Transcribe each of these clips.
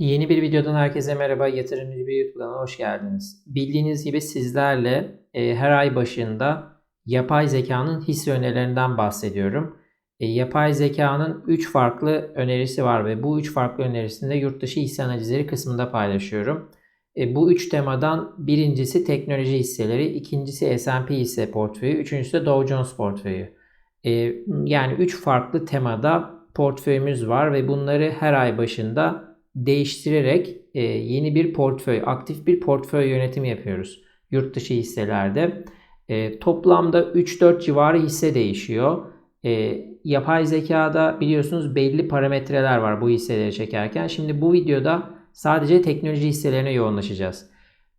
Yeni bir videodan herkese merhaba. Yatırımcı bir YouTube hoş geldiniz. Bildiğiniz gibi sizlerle e, her ay başında yapay zekanın hisse önerilerinden bahsediyorum. E, yapay zekanın 3 farklı önerisi var ve bu 3 farklı önerisini de yurt dışı hisse analizleri kısmında paylaşıyorum. E, bu 3 temadan birincisi teknoloji hisseleri, ikincisi S&P hisse portföyü, üçüncüsü de Dow Jones portföyü. E, yani 3 farklı temada portföyümüz var ve bunları her ay başında değiştirerek e, yeni bir portföy, aktif bir portföy yönetimi yapıyoruz yurt dışı hisselerde. E, toplamda 3-4 civarı hisse değişiyor. E, yapay zekada biliyorsunuz belli parametreler var bu hisseleri çekerken. Şimdi bu videoda sadece teknoloji hisselerine yoğunlaşacağız.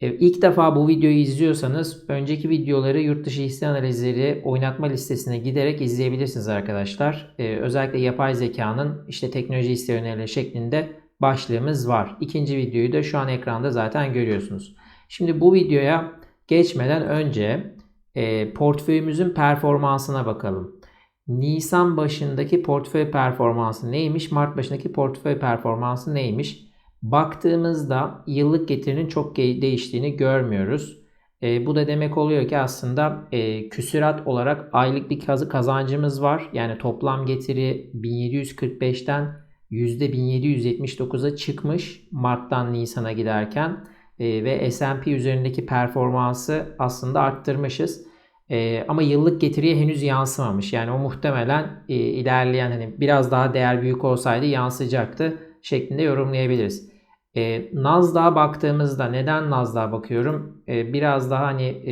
E, ilk defa bu videoyu izliyorsanız önceki videoları yurt dışı hisse analizleri oynatma listesine giderek izleyebilirsiniz arkadaşlar. E, özellikle yapay zekanın işte teknoloji hisse önerileri şeklinde başlığımız var. İkinci videoyu da şu an ekranda zaten görüyorsunuz. Şimdi bu videoya geçmeden önce e, portföyümüzün performansına bakalım. Nisan başındaki portföy performansı neymiş? Mart başındaki portföy performansı neymiş? Baktığımızda yıllık getirinin çok değiştiğini görmüyoruz. E, bu da demek oluyor ki aslında e, küsurat olarak aylık bir kazancımız var. Yani toplam getiri 1745'ten %1779'a çıkmış Mart'tan Nisan'a giderken e, ve S&P üzerindeki performansı aslında arttırmışız. E, ama yıllık getiriye henüz yansımamış. Yani o muhtemelen e, ilerleyen hani biraz daha değer büyük olsaydı yansıyacaktı şeklinde yorumlayabiliriz. E, Nasdaq'a baktığımızda neden Nasdaq'a bakıyorum? Biraz daha hani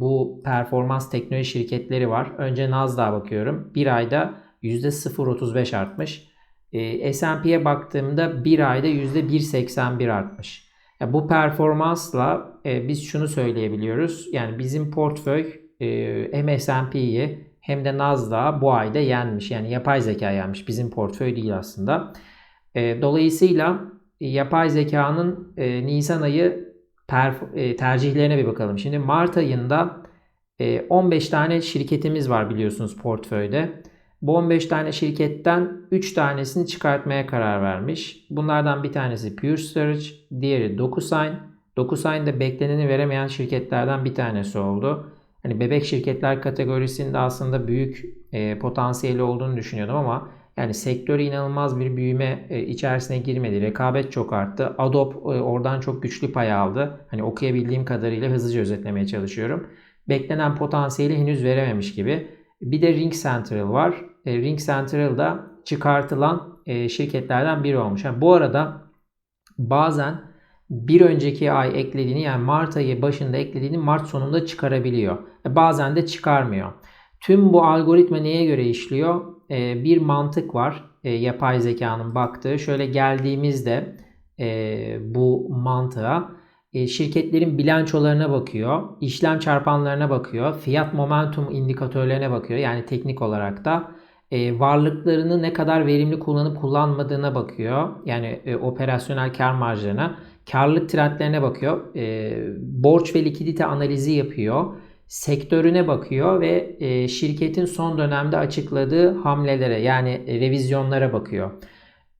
bu performans teknoloji şirketleri var. Önce Nasdaq'a bakıyorum. Bir ayda %0.35 artmış. E, S&P'ye baktığımda bir ayda %1.81 artmış. Yani bu performansla e, biz şunu söyleyebiliyoruz. Yani bizim portföy e, hem S&P'yi hem de Nasdaq'ı bu ayda yenmiş. Yani yapay zeka yenmiş. Bizim portföy değil aslında. E, dolayısıyla e, yapay zekanın e, Nisan ayı e, tercihlerine bir bakalım. Şimdi Mart ayında e, 15 tane şirketimiz var biliyorsunuz portföyde. Bu 15 tane şirketten 3 tanesini çıkartmaya karar vermiş. Bunlardan bir tanesi Pure Storage, diğeri DocuSign. DocuSign de bekleneni veremeyen şirketlerden bir tanesi oldu. Hani bebek şirketler kategorisinde aslında büyük e, potansiyeli olduğunu düşünüyordum ama yani sektörü inanılmaz bir büyüme e, içerisine girmedi. Rekabet çok arttı. Adobe e, oradan çok güçlü pay aldı. Hani okuyabildiğim kadarıyla hızlıca özetlemeye çalışıyorum. Beklenen potansiyeli henüz verememiş gibi. Bir de Ring Central var. E, Ring Central da çıkartılan e, şirketlerden biri olmuş. Yani bu arada bazen bir önceki ay eklediğini yani Mart ayı başında eklediğini Mart sonunda çıkarabiliyor. E, bazen de çıkarmıyor. Tüm bu algoritma neye göre işliyor? Bir mantık var yapay zekanın baktığı. Şöyle geldiğimizde bu mantığa şirketlerin bilançolarına bakıyor, işlem çarpanlarına bakıyor, fiyat momentum indikatörlerine bakıyor. Yani teknik olarak da e, varlıklarını ne kadar verimli kullanıp kullanmadığına bakıyor. Yani e, operasyonel kar marjlarına, karlılık trendlerine bakıyor. E, borç ve likidite analizi yapıyor. Sektörüne bakıyor ve e, şirketin son dönemde açıkladığı hamlelere yani revizyonlara bakıyor.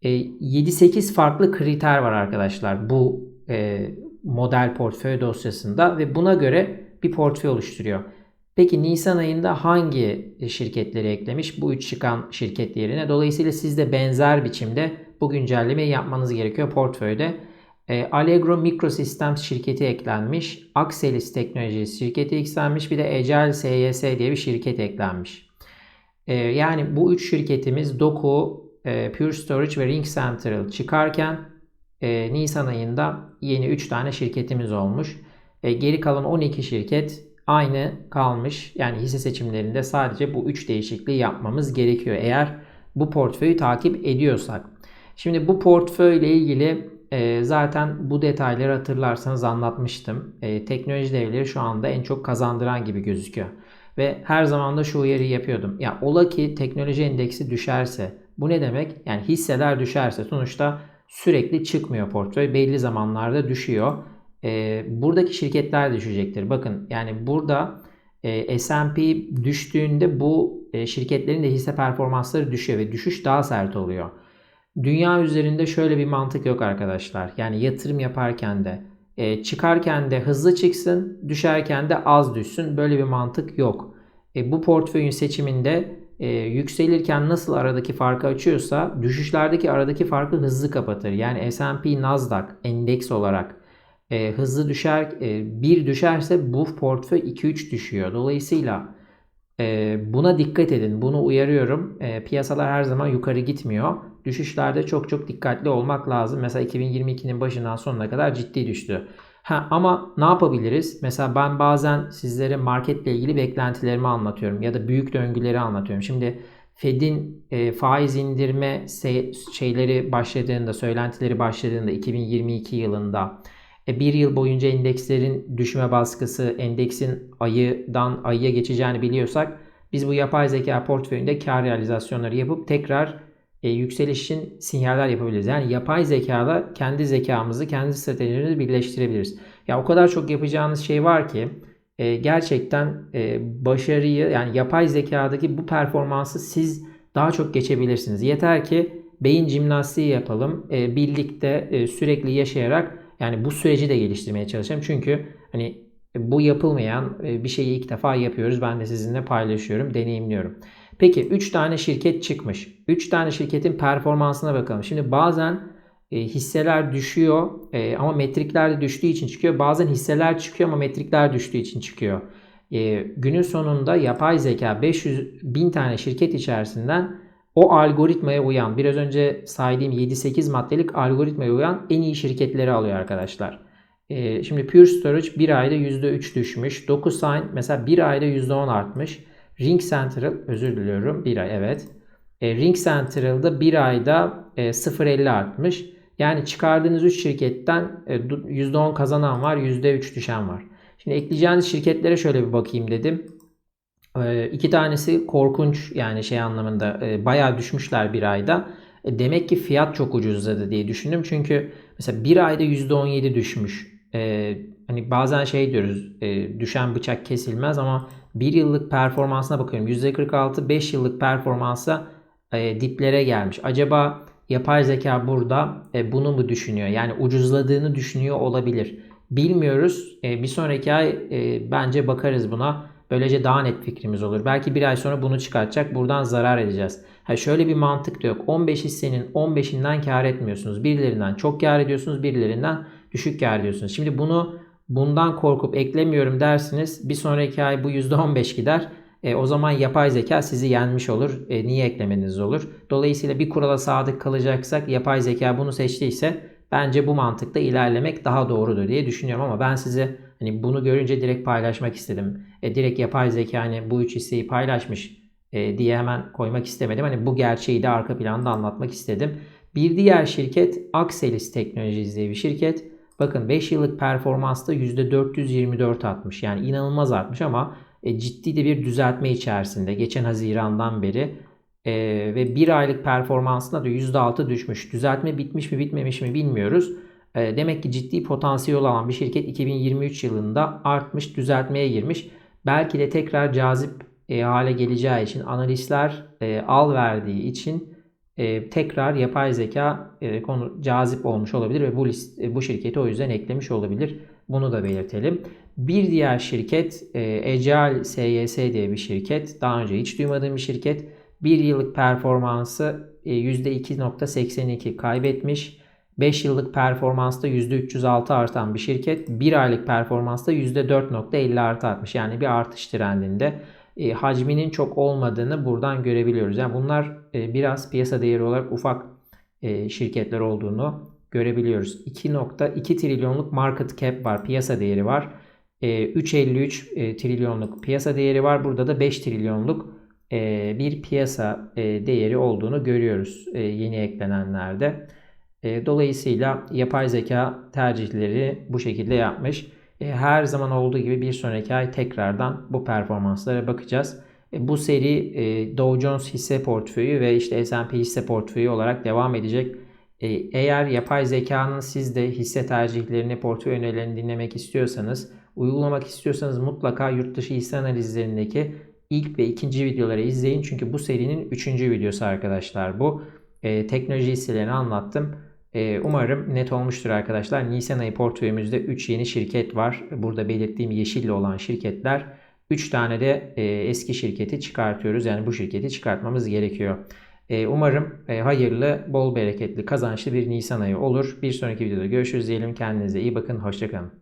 E, 7-8 farklı kriter var arkadaşlar bu e, model portföy dosyasında ve buna göre bir portföy oluşturuyor. Peki Nisan ayında hangi şirketleri eklemiş bu üç çıkan şirket yerine? Dolayısıyla siz de benzer biçimde bu güncellemeyi yapmanız gerekiyor portföyde. E, Allegro Microsystems şirketi eklenmiş. Axelis Teknolojisi şirketi eklenmiş. Bir de Agile SYS diye bir şirket eklenmiş. E, yani bu üç şirketimiz Doku, e, Pure Storage ve Ring Central çıkarken e, Nisan ayında yeni 3 tane şirketimiz olmuş. E, geri kalan 12 şirket aynı kalmış. Yani hisse seçimlerinde sadece bu 3 değişikliği yapmamız gerekiyor eğer bu portföyü takip ediyorsak. Şimdi bu portföyle ilgili e, zaten bu detayları hatırlarsanız anlatmıştım. E, teknoloji devleri şu anda en çok kazandıran gibi gözüküyor. Ve her zaman da şu uyarıyı yapıyordum. Ya ola ki teknoloji endeksi düşerse bu ne demek? Yani hisseler düşerse sonuçta sürekli çıkmıyor portföy. Belli zamanlarda düşüyor e, buradaki şirketler düşecektir. Bakın yani burada e, S&P düştüğünde bu e, şirketlerin de hisse performansları düşüyor ve düşüş daha sert oluyor. Dünya üzerinde şöyle bir mantık yok arkadaşlar. Yani yatırım yaparken de e, çıkarken de hızlı çıksın, düşerken de az düşsün. Böyle bir mantık yok. E, bu portföyün seçiminde e, yükselirken nasıl aradaki farkı açıyorsa düşüşlerdeki aradaki farkı hızlı kapatır. Yani S&P Nasdaq endeks olarak e, hızlı düşer, e, bir düşerse bu portföy 2-3 düşüyor. Dolayısıyla e, buna dikkat edin. Bunu uyarıyorum. E, piyasalar her zaman yukarı gitmiyor. Düşüşlerde çok çok dikkatli olmak lazım. Mesela 2022'nin başından sonuna kadar ciddi düştü. Ha, ama ne yapabiliriz? Mesela ben bazen sizlere marketle ilgili beklentilerimi anlatıyorum ya da büyük döngüleri anlatıyorum. Şimdi Fed'in e, faiz indirme şeyleri başladığında, söylentileri başladığında 2022 yılında bir yıl boyunca endekslerin düşme baskısı, endeksin ayıdan ayıya geçeceğini biliyorsak biz bu yapay zeka portföyünde kar realizasyonları yapıp tekrar e, yükselişin sinyaller yapabiliriz. Yani yapay zekada kendi zekamızı, kendi stratejilerimizi birleştirebiliriz. Ya o kadar çok yapacağınız şey var ki e, gerçekten e, başarıyı yani yapay zekadaki bu performansı siz daha çok geçebilirsiniz. Yeter ki beyin jimnastiği yapalım. E, birlikte e, sürekli yaşayarak yani bu süreci de geliştirmeye çalışacağım. Çünkü hani bu yapılmayan e, bir şeyi ilk defa yapıyoruz. Ben de sizinle paylaşıyorum, deneyimliyorum. Peki 3 tane şirket çıkmış. 3 tane şirketin performansına bakalım. Şimdi bazen e, hisseler düşüyor e, ama metrikler de düştüğü için çıkıyor. Bazen hisseler çıkıyor ama metrikler düştüğü için çıkıyor. E, günün sonunda yapay zeka 500 bin tane şirket içerisinden o algoritmaya uyan, biraz önce saydığım 7-8 maddelik algoritmaya uyan en iyi şirketleri alıyor arkadaşlar. E, şimdi Pure Storage bir ayda %3 düşmüş. DocuSign mesela bir ayda %10 artmış. Ring Central özür diliyorum bir ay evet. E, Ring Central'da bir ayda e, 0.50 artmış. Yani çıkardığınız 3 şirketten e, %10 kazanan var, %3 düşen var. Şimdi ekleyeceğiniz şirketlere şöyle bir bakayım dedim. E, iki tanesi korkunç yani şey anlamında e, bayağı düşmüşler bir ayda. E, demek ki fiyat çok ucuzladı diye düşündüm. Çünkü mesela bir ayda %17 düşmüş. Hani bazen şey diyoruz düşen bıçak kesilmez ama 1 yıllık performansına bakıyorum. %46 5 yıllık performansa diplere gelmiş. Acaba yapay zeka burada e, bunu mu düşünüyor? Yani ucuzladığını düşünüyor olabilir. Bilmiyoruz. Bir sonraki ay bence bakarız buna. Böylece daha net fikrimiz olur. Belki bir ay sonra bunu çıkartacak. Buradan zarar edeceğiz. Ha şöyle bir mantık da yok. 15 hissenin 15'inden kar etmiyorsunuz. Birilerinden çok kar ediyorsunuz. Birilerinden düşük kar ediyorsunuz. Şimdi bunu bundan korkup eklemiyorum dersiniz. Bir sonraki ay bu %15 gider. E, o zaman yapay zeka sizi yenmiş olur. E, niye eklemeniz olur? Dolayısıyla bir kurala sadık kalacaksak yapay zeka bunu seçtiyse bence bu mantıkta ilerlemek daha doğrudur diye düşünüyorum ama ben size hani bunu görünce direkt paylaşmak istedim. E, direkt yapay zeka hani bu üç hisseyi paylaşmış e, diye hemen koymak istemedim. Hani bu gerçeği de arka planda anlatmak istedim. Bir diğer şirket Axelis Technologies diye bir şirket. Bakın 5 yıllık performansta %424 artmış. Yani inanılmaz artmış ama e, ciddi de bir düzeltme içerisinde. Geçen Haziran'dan beri e, ve bir aylık performansında da %6 düşmüş. Düzeltme bitmiş mi bitmemiş mi bilmiyoruz. E, demek ki ciddi potansiyel olan bir şirket 2023 yılında artmış, düzeltmeye girmiş. Belki de tekrar cazip e, hale geleceği için analistler e, al verdiği için e, tekrar yapay zeka konu cazip olmuş olabilir ve bu list, bu şirketi o yüzden eklemiş olabilir. Bunu da belirtelim. Bir diğer şirket e, Ecal SYS diye bir şirket. Daha önce hiç duymadığım bir şirket. Bir yıllık performansı e, %2.82 kaybetmiş. 5 yıllık performansta %306 artan bir şirket. 1 aylık performansta %4.50 artı artmış. Yani bir artış trendinde. E, hacminin çok olmadığını buradan görebiliyoruz. Yani bunlar e, biraz piyasa değeri olarak ufak e, şirketler olduğunu görebiliyoruz. 2.2 trilyonluk market cap var. Piyasa değeri var. 3.53 e, trilyonluk piyasa değeri var. Burada da 5 trilyonluk e, bir piyasa e, değeri olduğunu görüyoruz yeni eklenenlerde. Dolayısıyla yapay zeka tercihleri bu şekilde yapmış. Her zaman olduğu gibi bir sonraki ay tekrardan bu performanslara bakacağız. Bu seri Dow Jones hisse portföyü ve işte S&P hisse portföyü olarak devam edecek. Eğer yapay zekanın siz de hisse tercihlerini, portföy önerilerini dinlemek istiyorsanız uygulamak istiyorsanız mutlaka yurt dışı hisse analizlerindeki ilk ve ikinci videoları izleyin. Çünkü bu serinin üçüncü videosu arkadaşlar bu. e, teknoloji hisselerini anlattım. E, umarım net olmuştur arkadaşlar. Nisan ayı portföyümüzde 3 yeni şirket var. Burada belirttiğim yeşille olan şirketler. 3 tane de e, eski şirketi çıkartıyoruz. Yani bu şirketi çıkartmamız gerekiyor. E, umarım e, hayırlı, bol bereketli, kazançlı bir Nisan ayı olur. Bir sonraki videoda görüşürüz diyelim. Kendinize iyi bakın. Hoşçakalın.